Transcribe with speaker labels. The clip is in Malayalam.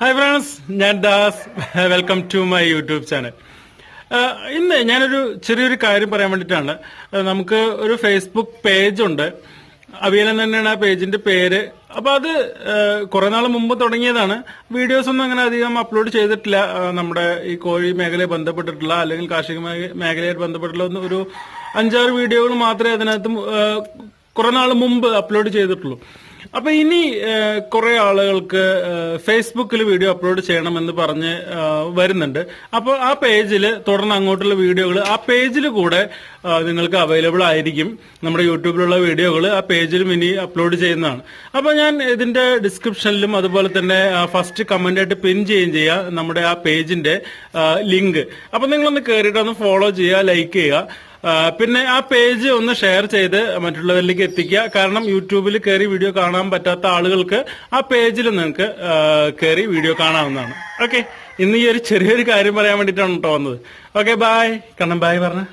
Speaker 1: ഹായ് ഫ്രണ്ട്സ് ഞാൻ Das. Welcome to my YouTube channel ഇന്ന് ഞാനൊരു ചെറിയൊരു കാര്യം പറയാൻ വേണ്ടിയിട്ടാണ്. നമുക്ക് ഒരു ഫേസ്ബുക്ക് പേജ് ഉണ്ട്. അവിയലം തന്നെയാണ് ആ പേജിന്റെ പേര്. അപ്പൊ അത് കുറെ നാൾ മുമ്പ് തുടങ്ങിയതാണ്. വീഡിയോസ് ഒന്നും അങ്ങനെ അധികം അപ്ലോഡ് ചെയ്തിട്ടില്ല. നമ്മുടെ ഈ കോഴി മേഖലയെ ബന്ധപ്പെട്ടിട്ടുള്ള അല്ലെങ്കിൽ കാർഷിക മേഖ- മേഖലയായിട്ട് ബന്ധപ്പെട്ടുള്ള ഒന്ന് ഒരു അഞ്ചാറ് വീഡിയോകൾ മാത്രമേ അതിനകത്ത് കുറെ നാൾ മുമ്പ് അപ്ലോഡ് ചെയ്തിട്ടുള്ളൂ. അപ്പൊ ഇനി കുറെ ആളുകൾക്ക് ഫേസ്ബുക്കിൽ വീഡിയോ അപ്ലോഡ് ചെയ്യണമെന്ന് പറഞ്ഞ് വരുന്നുണ്ട്. അപ്പോൾ ആ പേജിൽ തുടർന്ന് അങ്ങോട്ടുള്ള വീഡിയോകൾ ആ പേജിൽ കൂടെ നിങ്ങൾക്ക് അവൈലബിൾ ആയിരിക്കും. നമ്മുടെ യൂട്യൂബിലുള്ള വീഡിയോകൾ ആ പേജിലും ഇനി അപ്ലോഡ് ചെയ്യുന്നതാണ്. അപ്പൊ ഞാൻ ഇതിന്റെ ഡിസ്ക്രിപ്ഷനിലും അതുപോലെ തന്നെ ഫസ്റ്റ് കമന്റ് ആയിട്ട് പിൻ ചെയ്യുകയും ചെയ്യാം നമ്മുടെ ആ പേജിന്റെ ലിങ്ക്. അപ്പൊ നിങ്ങളൊന്ന് കയറിയിട്ട് ഒന്ന് ഫോളോ ചെയ്യുക ലൈക്ക് ചെയ്യുക. പിന്നെ ആ പേജ് ഒന്ന് ഷെയർ ചെയ്ത് മറ്റുള്ളവരിലേക്ക് എത്തിക്കുക. കാരണം യൂട്യൂബിൽ കയറി വീഡിയോ കാണാൻ പറ്റാത്ത ആളുകൾക്ക് ആ പേജിൽ നിങ്ങൾക്ക് കയറി വീഡിയോ കാണാവുന്നതാണ്. ഓക്കെ ഇന്ന് ഈ ഒരു ചെറിയൊരു കാര്യം പറയാൻ വേണ്ടിയിട്ടാണ് കേട്ടോ വന്നത്. ഓക്കെ ബായ് കണ്ണം ബായ് പറഞ്ഞ.